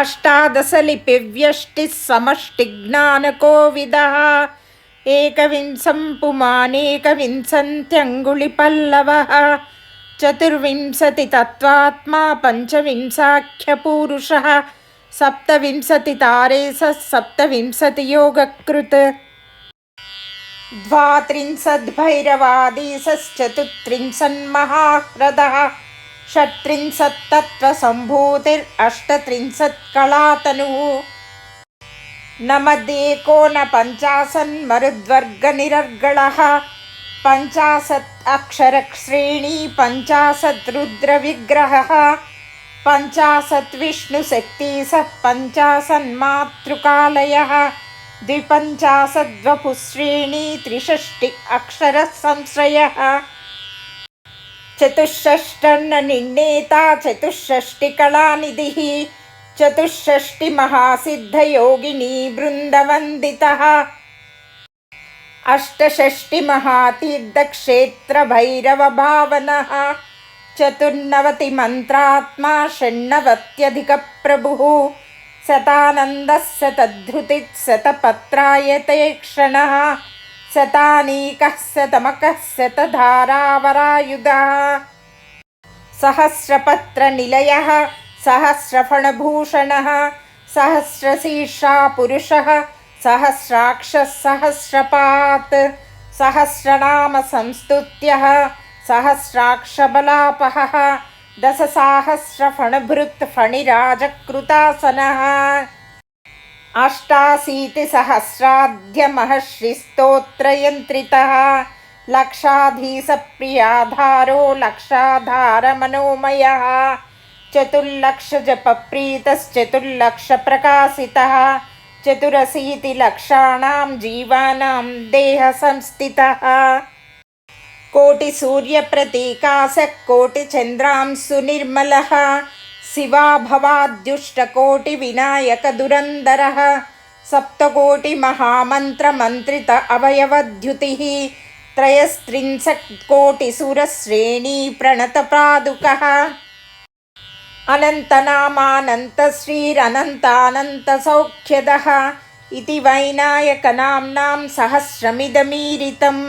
अष्टादशलिपिव्यष्टिः समष्टिज्ञानकोविदः एकविंशं पुमानेकविंशन्त्यङ्गुलिपल्लवः चतुर्विंशतितत्त्वात्मा पञ्चविंशाख्यपूरुषः सप्तविंशतितारेसः सप्तविंशतियोगकृत् द्वात्रिंशद्भैरवादीशश्चतुस्त्रिंशन्महाह्रदः षट्त्रिंशत्तत्त्वसम्भूतिरष्टत्रिंशत्कलातनुः न मध्येको न पञ्चाशन्मरुद्वर्गनिरर्गळः पञ्चाशत् अक्षरश्रेणी पञ्चाशत् रुद्रविग्रहः पञ्चाशत् विष्णुशक्तिसः पञ्चाशन्मातृकालयः द्विपञ्चाशद्वपुश्रेणी त्रिषष्टि ಚತುಷ್ಷಷ್ಟನ್ನ ನಿನ್ನೇತ ಚತುಷ್ಷಷ್ಟಿ ಕಲಾನಿಧಿ ಚತುಷ್ಷಷ್ಟಿ ಮಹಾಸಿದ್ಧಯೋಗಿನಿ ಬೃಂದವಂದಿತ ಅಷ್ಟಷಷ್ಟಿ ಮಹಾತೀರ್ಥಕ್ಷೇತ್ರ ಭೈರವ ಭಾವನಃ ಚತುರ್ನವತಿ ಮಂತ್ರಾತ್ಮ ಷಣ್ಣವತ್ಯಧಿಕ ಪ್ರಭು ಸತಾನಂದ ಸತದ್ಧೃತಿ ಸತಪತ್ರಾಯತೆ ಕ್ಷಣಃ शतानीकः शतमकः शतधारावरायुधः सहस्रपत्रनिलयः सहस्रफणभूषणः सहस्रशीर्षा पुरुषः सहस्राक्षः सहस्रपात् सहस्रनामसंस्तुत्यः सहस्राक्षबलापहः दशसाहस्रफणभृत् फणिराजकृतासनः अष्टाशीतिसहस्राध्यमहर्षिस्तोत्रयन्त्रितः लक्षाधीशप्रियाधारो लक्षाधारमनोमयः। चतुर्लक्षजपप्रीतश्चतुर्लक्षप्रकाशितः। चतुरशीतिलक्षाणां जीवानां देहसंस्थितः। कोटिसूर्यप्रतीकाशः कोटिचन्द्रांशुनिर्मलः शिवाभवाद्युष्टकोटिविनायकदुरन्दरः सप्तकोटिमहामन्त्रमन्त्रित अवयवद्युतिः त्रयस्त्रिंशत्कोटिसुरश्रेणी प्रणतपादुकः अनन्तनामानन्तश्रीरनन्तानन्तसौख्यदः इति वैनायकनाम्नां सहस्रमिदमीरितम्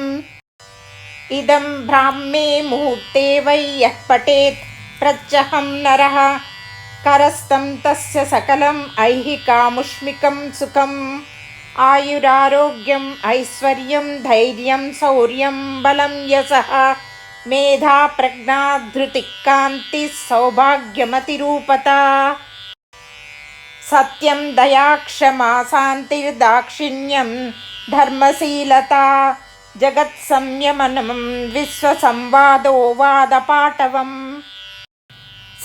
इदं ब्राह्मे मुहूर्ते वै यः पठेत् प्रत्यहं नरः करस्तं तस्य सकलम् ऐहिकामुष्मिकं सुखम् आयुरारोग्यम् ऐश्वर्यं धैर्यं शौर्यं बलं यशः मेधा प्रज्ञा धृतिकान्तिः सौभाग्यमतिरूपता सत्यं दया क्षमा शान्तिर्दाक्षिण्यं धर्मशीलता जगत्संयमनं विश्वसंवादो वादपाटवम्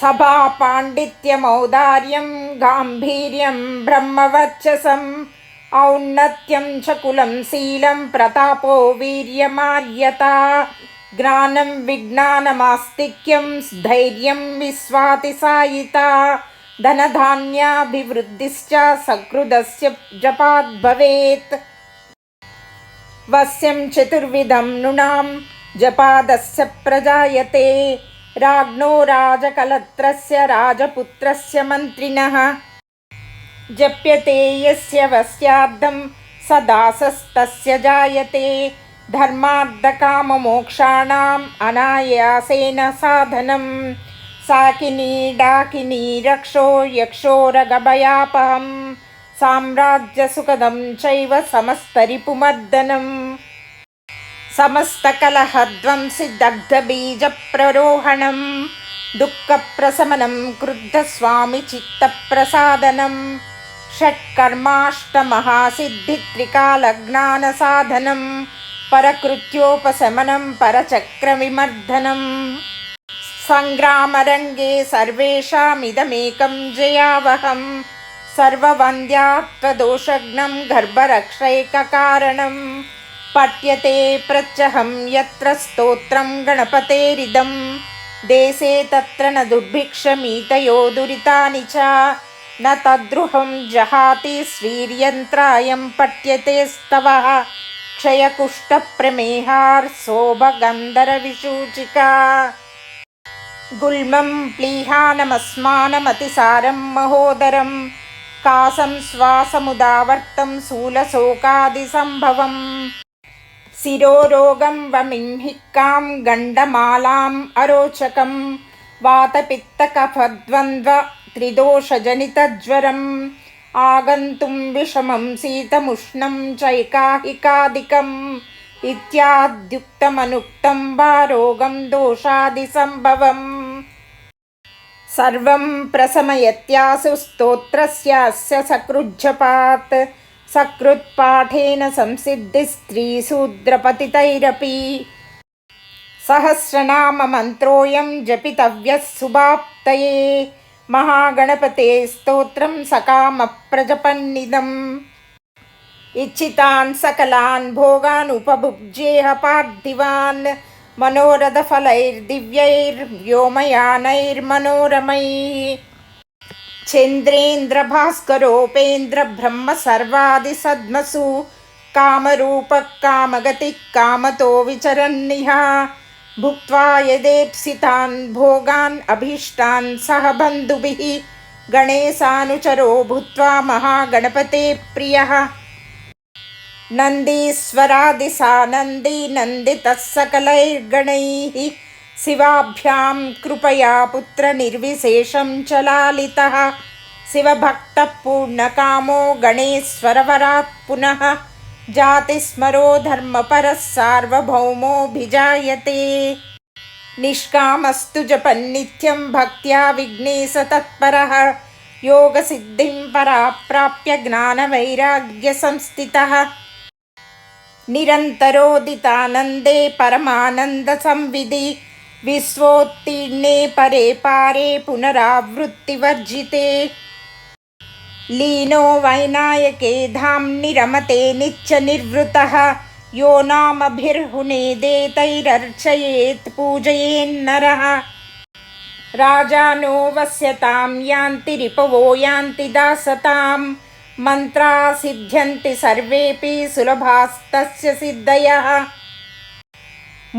सभापाण्डित्यमौदार्यं, गाम्भीर्यं, ब्रह्मवर्चसम्, औन्नत्यं च कुलं शीलं प्रतापो वीर्यमार्यता, ज्ञानं, विज्ञानमास्तिक्यं, धैर्यं, विश्वातिसायिता, धनधान्याभिवृद्धिश्च, सकृदस्य जपाद्भवेत् वस्यं चतुर्विधं नृणां, जपादस्य प्रजायते। राज्ञो राजकलत्रस्य राजपुत्रस्य मन्त्रिणः। जप्यते यस्य वस्यार्धं स दासस्तस्य जायते। धर्मार्धकाममोक्षाणाम् अनायासेन साधनं। साकिनी डाकिनी रक्षो यक्षोरगभयापहं साम्राज्यसुखदं चैव समस्तरिपुमर्दनम्। समस्तकलहध्वंसि दग्धबीजप्ररोहणं दुःखप्रशमनं क्रुद्धस्वामिचित्तप्रसादनं षट्कर्माष्टमहासिद्धित्रिकालज्ञानसाधनं परकृत्योपशमनं परचक्रविमर्दनम् सङ्ग्रामरङ्गे सर्वेषामिदमेकं जयावहं सर्ववन्द्यात्वदोषघ्नं गर्भरक्षैककारणं पठ्यते प्रत्यहं यत्र स्तोत्रं गणपतेरिदं देशे तत्र न दुर्भिक्षमीतयो दुरितानि च न तद्रुहं जहाति श्रीर्यन्त्रायं पठ्यते स्तवः क्षयकुष्ठप्रमेहार्सोभगन्धरविसूचिका गुल्मं प्लीहानमस्मानमतिसारं महोदरं कासं श्वासमुदावर्तं शूलशोकादिसम्भवम् शिरोरोगं वमिंहिक्कां गण्डमालाम् अरोचकं वातपित्तकफद्वन्द्व त्रिदोषजनितज्वरम् आगन्तुं विषमं शीतमुष्णं चैकाहिकादिकम् इत्याद्युक्तमनुक्तं वा रोगं दोषादिसम्भवम् सर्वं प्रशमयत्यासु स्तोत्रस्यास्य सकृज्जपात् सकृत्पाठेन संसिद्धिस्त्रीशूद्रपतितैरपि सहस्रनाममन्त्रोऽयं जपितव्यः सुभाप्तये महागणपते स्तोत्रं सकामप्रजपन्निदम् इच्छितान् सकलान् भोगान् उपभुज्येह पार्थिवान् मनोरथफलैर्दिव्यैर्व्योमयानैर्मनोरमैः चन्द्रेन्द्रभास्करोपेन्द्रब्रह्म सर्वादिसद्मसु कामरूपः कामगतिः कामतो विचरन्निह। भुक्त्वा यदेप्सितान् भोगान् अभीष्टान् सह बन्धुभिः, गणेशानुचरो भूत्वा महागणपते प्रियः। नन्दीश्वरादिसानन्दी नन्दितः सकलैर्गणैः शिवाभ्यां कृपया पुत्रनिर्विशेषं च लालितः। शिवभक्तः पूर्णकामो गणेश्वरवरात् पुनः जातिस्मरो धर्मपरः सार्वभौमोऽभिजायते। निष्कामस्तु जपन्नित्यं भक्त्या विघ्नेशतत्परः योगसिद्धिं पराप्राप्य ज्ञानवैराग्यसंस्थितः। निरन्तरोदितानन्दे परमानन्दसंविधि। विश्वोत्तीर्णे परे पारे पुनरावृत्तिवर्जिते लीनो वैनायके धाम्नि रमते नित्यनिर्वृतः यो नामभिर्हुनेदेतैरर्चयेत् पूजयेन्नरः। राजानो वस्यतां यान्ति रिपवो यान्ति दासतां मन्त्रा सिद्ध्यन्ति सर्वेऽपि सुलभास्तस्य सिद्धयः।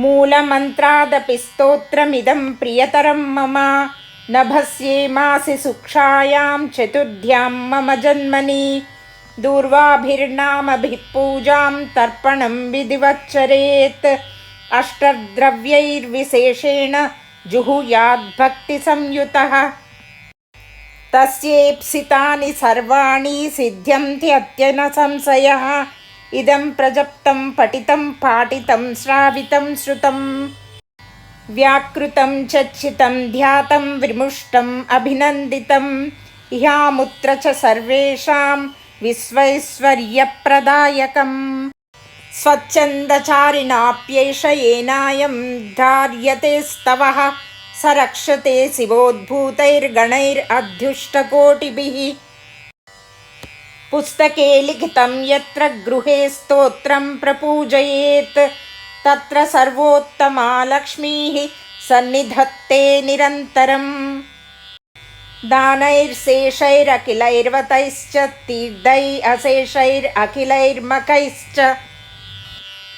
मूलमन्त्रादपि स्तोत्रमिदं प्रियतरं मम नभस्ये मासि सुक्षायां चतुर्ध्यां मम जन्मनि दूर्वाभिर्नामभिः पूजां तर्पणं विधिवच्चरेत् अष्टद्रव्यैर्विशेषेण जुहुयाद्भक्तिसंयुतः तस्येप्सितानि सर्वाणि सिद्ध्यन्त्यत्यन संशयः ఇదం ప్రజప్తం పఠితం పాఠితం శ్రావితం శృతం వ్యాకృతం చర్చితం ధ్యాతం విముష్టం అభినందితం ఇహాముత్ర చ సర్వేషాం విశ్వైశ్వర్యప్రదాయకం స్వచ్ఛందచారిణాప్యేష ఏనాయం ధార్యతే స్తవः సరక్షతే శివోద్భూతైర్గణైరధ్యుష్టకోటిభిः पुस्तके लिखितं यत्र गृहे स्तोत्रं प्रपूजयेत्, तत्र सर्वोत्तमा लक्ष्मीः सन्निधत्ते निरन्तरम्। दानैर्शेषैरखिलैर्वतैश्च, तीर्थै अशेषैरखिलैर्मखैश्च।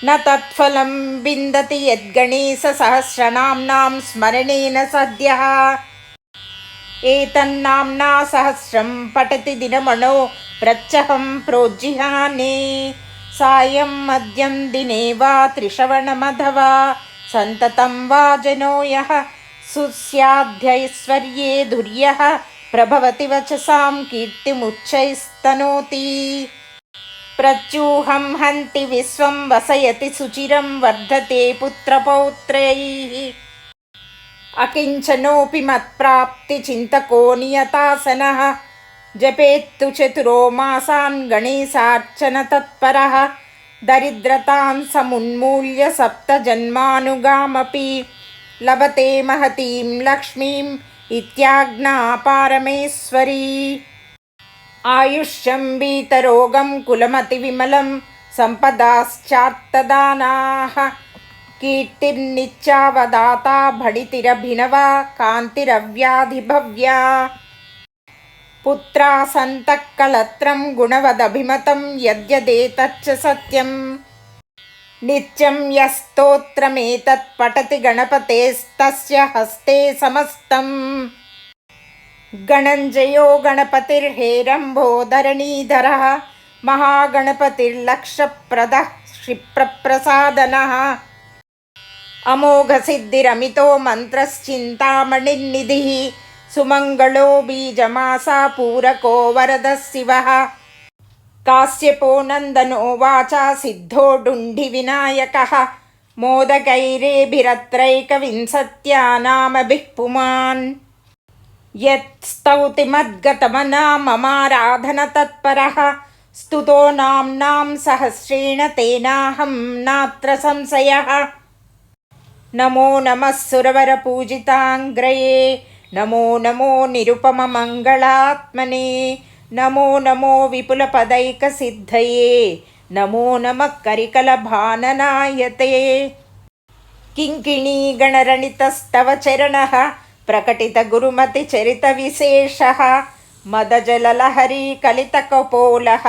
न तत्फलं विन्दति यद्गणेशसहस्रनाम्नां स्मरणेन सद्यः। एतन्नाम्ना सहस्रं पठति दिनमणो प्रत्यहं प्रोज्जिहाने सायं मद्यं दिने वा त्रिश्रवणमथवा सन्ततं वा जनो यः सुस्याध्यैश्वर्ये धुर्यः प्रभवति वचसां कीर्तिमुच्चैस्तनोति प्रच्यूहं हन्ति विश्वं वसयति सुचिरं वर्धते पुत्रपौत्रैः अकिञ्चनोऽपि मत्प्राप्तिचिन्तको नियतासनः जपेत्तु चतुरो मासान् गणेशार्चनतत्परः दरिद्रतां समुन्मूल्य सप्तजन्मानुगामपि लभते महतीं लक्ष्मीम् इत्याज्ञा पारमेश्वरी आयुष्यं वीतरोगं कुलमतिविमलं सम्पदाश्चात्तदानाः ಕೀರ್ತಿರ್ನಿಚ್ಚಾವದಾತ ಭಡಿತಿರಭಿನವ ಕಾಂತಿರವ್ಯಾಧಿಭವ್ಯಾ పుత్రా సంతఃకలత్రం గుణవదభిమతం యద్యదేతచ్చ సత్యం. నిత్యం యస్తోత్రమేతత్ పఠతి గణపతేస్తస్య హస్తే సమస్తం. గణంజయో గణపతిర్హేరంభో ధరణీధర మహాగణపతిర్లక్షప్రద క్షిప్రప్రసాదన. అమోఘసిద్ధిరమితో మంత్రశ్చింతామణిర్నిధి సుమంగళో బీజమాసా పూరకో వరద శివ కాశ్యపో నందనో వాచా సిద్ధోడుండి వినాయక మోదగైరేభిరత్రైకవింశత్యానామభిః పుమాన్ యత్స్తౌతి మద్గతమనా మమారాధన తత్పరः స్తుతో నామ్నాం సహస్రేణ తేనాహం నాత్ర సంశయः नमो नमः सुरवरपूजिताङ्ग्रये नमो नमो निरुपममङ्गलात्मने नमो नमो विपुलपदैकसिद्धये नमो नमः करिकलभाननायते किङ्किणीगणरणितस्तव चरणः प्रकटितगुरुमतिचरितविशेषः मदजललहरी कलितकपोलः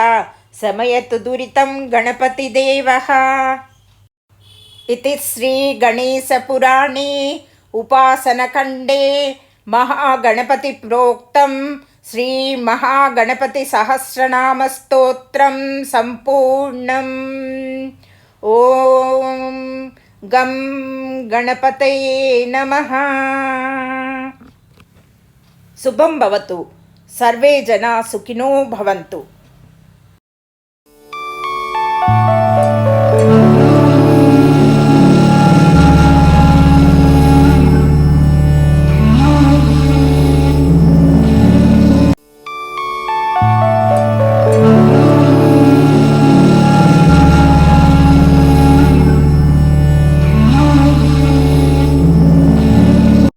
समयतु दुरितं गणपतिदेवः इति श्रीगणेशपुराणे उपासनखण्डे महागणपतिप्रोक्तं श्रीमहागणपतिसहस्रनामस्तोत्रं सम्पूर्णम् ॐ गं गणपतये नमः శుభం భవతు సర్వే జనా సుఖినో భవంతు